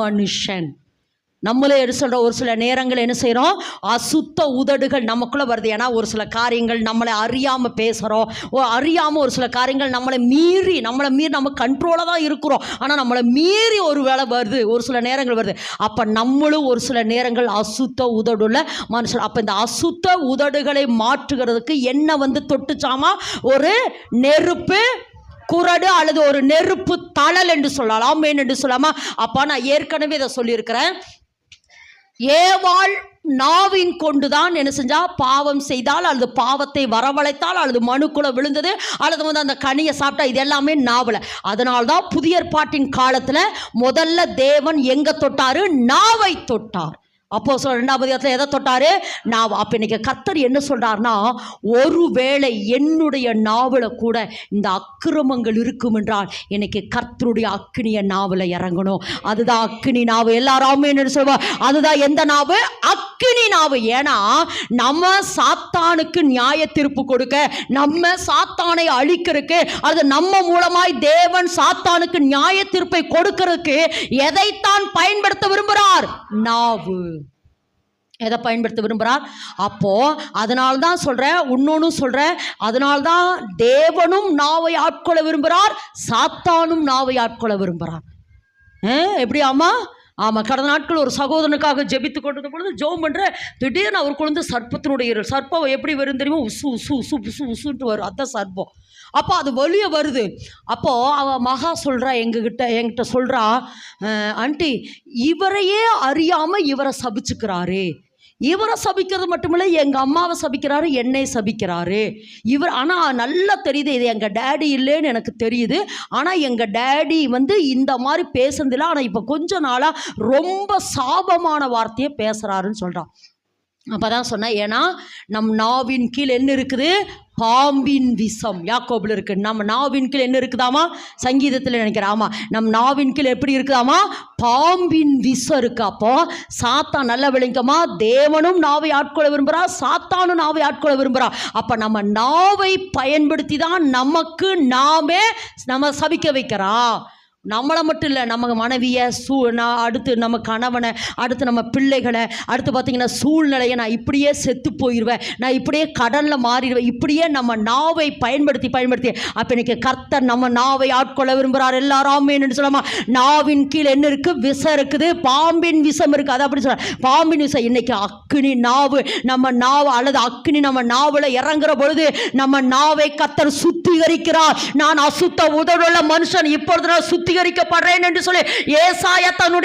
மனுஷன். நம்மளே என்ன சொல்கிறோம் ஒரு சில நேரங்கள் என்ன செய்கிறோம் அசுத்த உதடுகள் நமக்குள்ளே வருது. ஏன்னா ஒரு சில காரியங்கள் நம்மளை அறியாமல் பேசுகிறோம் அறியாமல் ஒரு சில காரியங்கள் நம்மளை மீறி நம்மளை மீறி நம்ம கண்ட்ரோலாக தான் இருக்கிறோம். ஆனால் நம்மளை மீறி ஒரு வேலை வருது. ஒரு சில நேரங்கள் வருது. அப்போ நம்மளும் ஒரு சில நேரங்கள் அசுத்த உதடுள்ள மனுஷன். அப்போ இந்த அசுத்த உதடுகளை மாற்றுகிறதுக்கு என்ன வந்து தொட்டுச்சாமா? ஒரு நெருப்பு குரடு அல்லது ஒரு நெருப்பு தழல் என்று சொல்லலாம் மேன் என்று சொல்லலாமா அப்பா நான் ஏற்கனவே இதை சொல்லியிருக்கிறேன். ஏவாள் நாவின் கொண்டுதான் என்ன செஞ்சா? பாவம் செய்தால் அல்லது பாவத்தை வரவழைத்தால் அல்லது மனுக்குள்ள விழுந்தது அல்லது வந்து அந்த கனியை சாப்பிட்டா இது எல்லாமே நாவல. அதனால்தான் புதிய பாட்டின் காலத்துல முதல்ல தேவன் எங்க தொட்டாரு? நாவை தொட்டார். அப்போ சொல்ல ரெண்டாம் அதிகாரத்தில் எதை தொட்டாரு? நான் அப்போ இன்னைக்கு கர்த்தர் என்ன சொல்றாருன்னா ஒருவேளை என்னுடைய நாவல கூட இந்த அக்கிரமங்கள் இருக்கும் என்றால் இன்னைக்கு கர்த்தருடைய அக்னிய நாவல இறங்கணும். அதுதான் அக்னி நாவு. எல்லாராமே என்ன சொல்லுவா அதுதான் எந்த நாவு? அக்கினி நாவு ஏன்னா நம்ம சாத்தானுக்கு நியாய தீர்ப்பு கொடுக்க நம்ம சாத்தானை அழிக்கிறதுக்கு அல்லது நம்ம மூலமாய் தேவன் சாத்தானுக்கு நியாய தீர்ப்பை கொடுக்கிறதுக்கு எதைத்தான் பயன்படுத்த விரும்புகிறார் நாவு. எதை பயன்படுத்த விரும்புகிறார் அப்போ அதனால தான் சொல்கிறேன் இன்னொன்று சொல்கிறேன் அதனால தான் தேவனும் நாவை ஆட்கொள்ள விரும்புகிறார் சாத்தானும் நாவை ஆட்கொள்ள விரும்புகிறார் எப்படி ஆமா ஆமாம் கடந்த நாட்கள் ஒரு சகோதரனுக்காக ஜெபித்து கொண்டிருந்த பொழுது ஜோம் பண்ணுற திடீர்னு அவர் குழந்தை சர்ப்பத்தினுடைய சர்ப்பம் எப்படி வரும் தெரியுமோ? உசு உசு உசு உசு உசுன்ட்டு வரும். அதான் சர்ப்பம். அப்போ அது வெளியே வருது. அப்போது அவள் மகா சொல்கிறா எங்ககிட்ட என்கிட்ட சொல்கிறா ஆண்டி இவரையே அறியாமல் இவரை சபிச்சுக்கிறாரே. இவரை சபிக்கிறது மட்டுமில்லை எங்கள் அம்மாவை சபிக்கிறாரு என்னை சபிக்கிறாரு. இவர் ஆனால் நல்லா தெரியுது இது எங்கள் டேடி இல்லைன்னு எனக்கு தெரியுது. ஆனால் எங்கள் டேடி வந்து இந்த மாதிரி பேசுனதில்லை. ஆனால் இப்போ கொஞ்ச நாளாக ரொம்ப சாபமான வார்த்தையை பேசுகிறாருன்னு சொல்கிறான் அப்போ தான் சொன்னேன் ஏன்னா நம் நாவின் கீழ் என்ன இருக்குது? பாம்பின் விஷம். யாக்கோபில் இருக்குது நம்ம நாவின் கீழ் என்ன இருக்குதாமா? சங்கீதத்தில் நினைக்கிறேன் ஆமாம் நம் நாவின் கீழ் எப்படி இருக்குதாமா? பாம்பின் விஷம் இருக்கு. அப்போ சாத்தான் நல்ல விளங்கமா தேவனும் நாவை ஆட்கொள்ள விரும்புகிறா சாத்தானும் நாவை ஆட்கொள்ள விரும்புகிறா அப்போ நம்ம நாவை பயன்படுத்தி தான் நமக்கு நாமே நம்ம சபிக்க வைக்கிறா. நம்மளை மட்டும் இல்லை நம்ம மனைவியை சூ நான் அடுத்து நம்ம கணவனை அடுத்து நம்ம பிள்ளைகளை அடுத்து பார்த்திங்கன்னா சூழ்நிலையை நான் இப்படியே செத்து போயிடுவேன் நான் இப்படியே கடலில் மாறிடுவேன். இப்படியே நம்ம நாவை பயன்படுத்தி பயன்படுத்தி. அப்போ இன்னைக்கு கர்த்தர் நம்ம நாவை ஆட்கொள்ள விரும்புகிறார் எல்லாராமேன்னு சொல்லாமா? நாவின் கீழே என்ன இருக்குது விஷம் இருக்குது. பாம்பின் விஷம் இருக்குது அது அப்படி சொல்ல பாம்பின் விஷம். இன்னைக்கு அக்கினி நாவு நம்ம நாவு அல்லது அக்கினி நம்ம நாவில் இறங்குற பொழுது நம்ம நாவை கத்தர் சுத்திகரிக்கிறார். நான் அசுத்த உதடுள்ள மனுஷன். இப்பொழுது நான் சுத்திகரிக்கப்படுறேன் என்று சொல்லி ஏசாய தன்னுடைய